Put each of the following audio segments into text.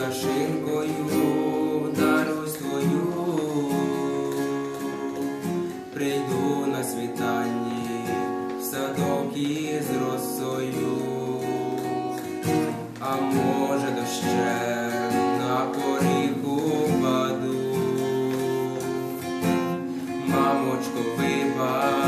пташинкою дарусь твою, прийду на світанні в садок із росою, а може дощем на поріку впаду. Мамочко, вибач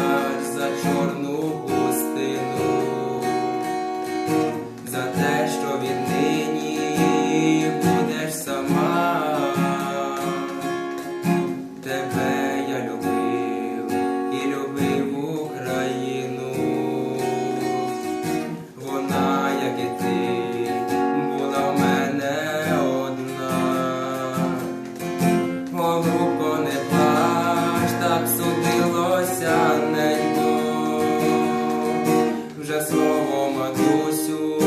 Вже слово матусю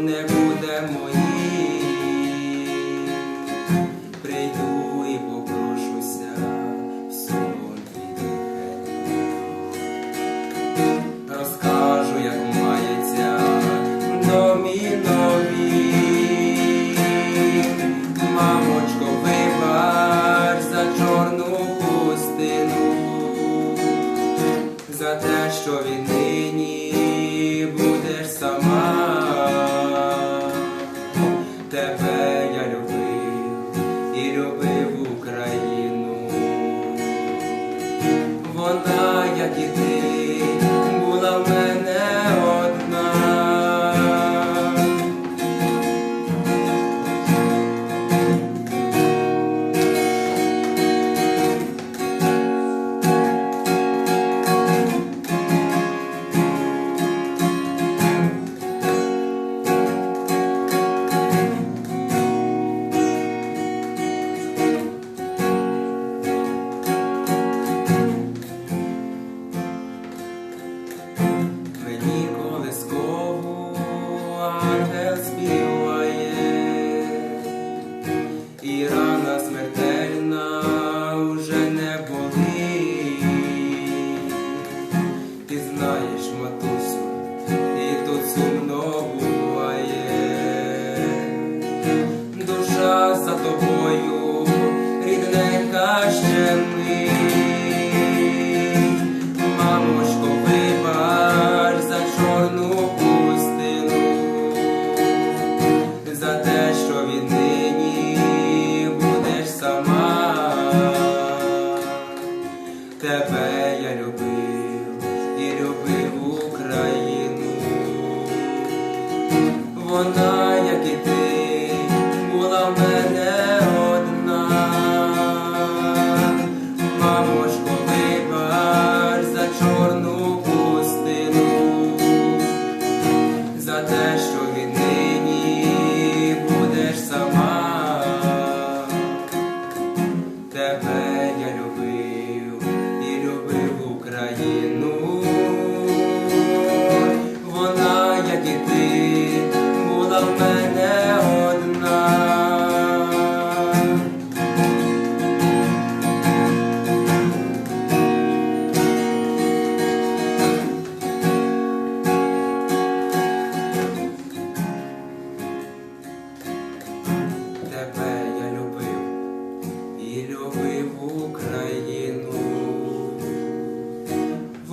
не буде моїм. Прийду і попрошуся в сон. Розкажу, як мається в домі нові. Мамочко, вибач за чорну пустину, за те, що віднині Вона, як і тобою, рідненька ще мить. Мамочко, вибач за чорну пустину, за те, що віднині будеш сама. Тебе я любив і любив Україну. Вона, за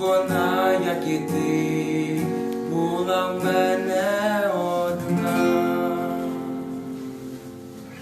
Вона, як і ти, була в мене